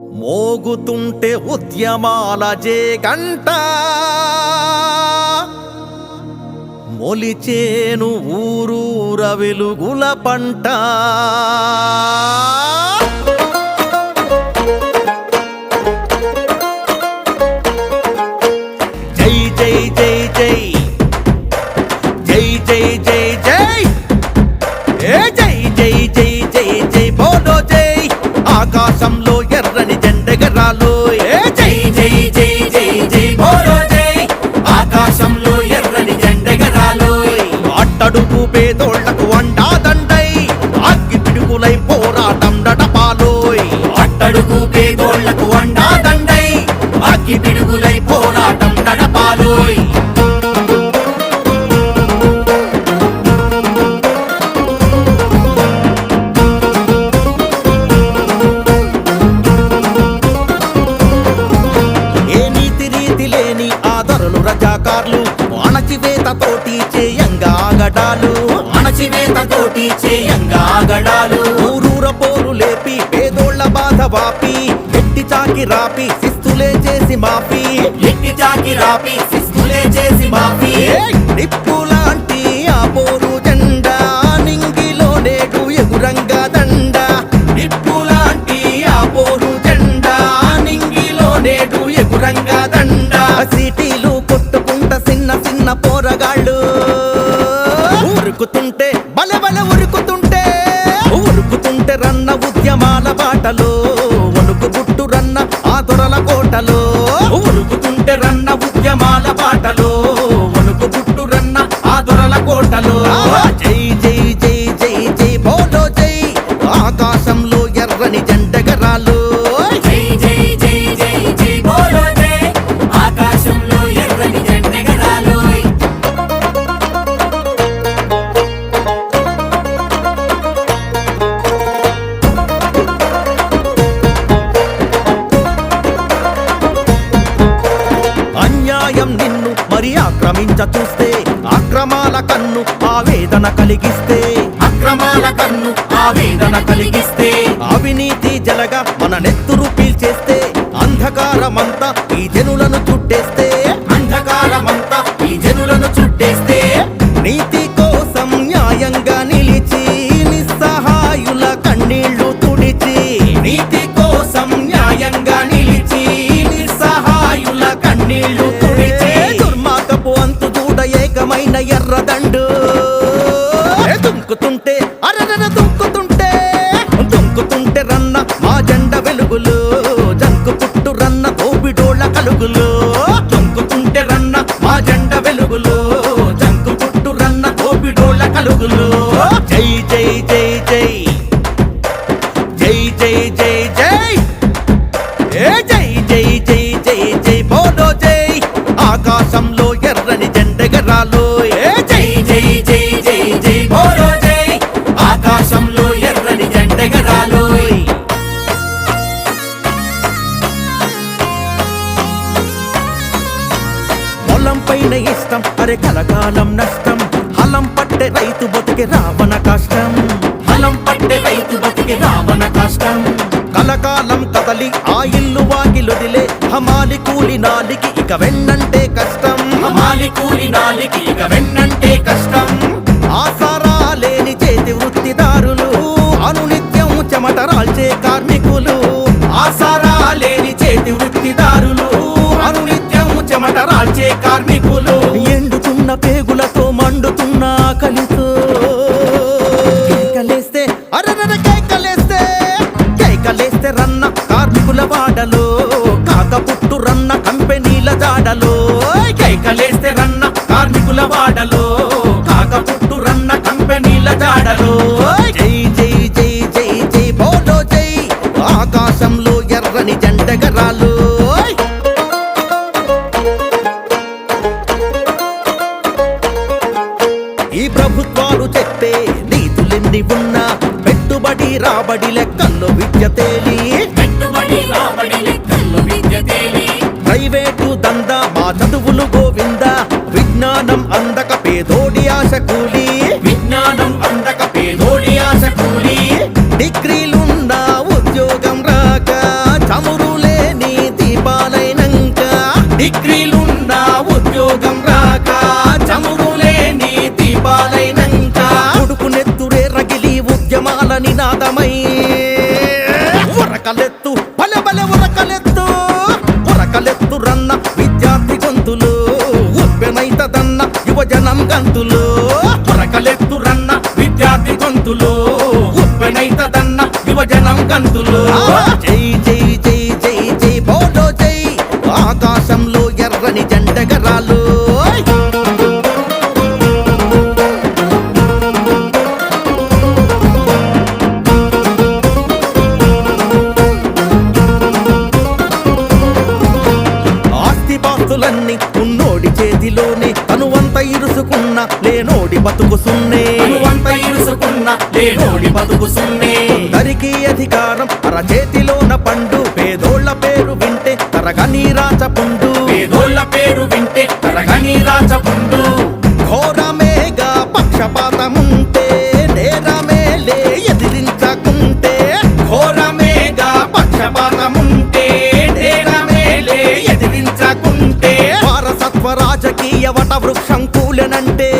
మోగుతుంటే ఉద్యమాల జే గంట మొలిచేను ఊరూర వెలుగుల పంట. జై జై జై జై. జై జై జై జై. ఏ జై జై జై జై జై. బోలో జై. ఆకాశం అడుగు పేదోళ్ళకు వండా దండై అగ్గి పిడుగులై పోరాటం నడపాలోయ్. అట్టడుగు పేదోళ్ళకు వండా దండై అగ్గి పిడుగులై పోరాటం నడపాలోయ్. రజాకార్లు అణచివేతతోటి చేయంగా ఆగడాలు అణచివేతతోటి చేయంగా ఆగడాలు ఊరూర పోరు లేపి పేదోళ్ళ బాధ వాపి. ఎట్టి చాకి రాపి శిస్తులే చేసి మాఫీ ఎట్టి చాకి రాపి శిస్తులే చేసి మాఫీ నిప్పు లాంటి ఆ పోరు జెండా నింగిలో నేడు ఎగురంగా దండ. నిప్పు లాంటి ఆ పోరు జెండా నింగిలో నేడు ఎగురంగా దండ. దొరల కోటలో. ఉరుకుతుంటే రన్న ఉద్యమాల బాటలో వణుకు పుట్టు రన్న ఆ దొరల కోటలో. జై జై జై జై జై బోలో జై. ఆకాశంలో ఎర్రని జెండగరాలు. ఆక్రమించ చూస్తే అక్రమాల కన్ను ఆవేదన కలిగిస్తే. అక్రమాల కన్ను ఆవేదన కలిగిస్తే. అవినీతి జలగా మన నెత్తురు పీల్చేస్తే. అంధకారమంతా ఈ జనులను జై జై జై జై జై బోలో జై. ఆకాశంలో ఎర్రని జెండెగరాలు. జై జై జై జై జై బోలో జై. ఆకాశంలో ఎర్రని జెండెగరాలోయ్ పొలం పైన ఇష్టం అరే కలకాలం నష్టం. హలం పట్టె రైతు బతికే రావణ కష్టం. ఫలం పట్టే రైతు బతికి రావణ కష్టం. కలకాలం కదలి ఆ ఇల్లు హమాలి కూలి నాలికి ఇక వెన్నంటే కష్టం. హమాలి కూలి నాలికి ఇక వెన్నంటే రాబడి లెక్కల్లో విద్య తేలి. ప్రైవేటు దంద మా చదువులు గోవింద. విజ్ఞానం అందక పేదోడి ఆశ కూలి. తంతులో కొరకలెత్తురన్న విద్యార్థి గొంతులో. ఉప్పెనైతదన్న యువజనం గంతులో ఇరుసుకున్న లేనోడి బతుకు సున్నే. లేనోడి బతుకు సున్నే. అందరికీ అధికారం అరచేతిలోన పండు. పేదోళ్ళ పేరు వింటే తరగ నీరాచ పండు. పేదోళ్ళ పేరు వింటే యవట వృక్షం కూలనంటే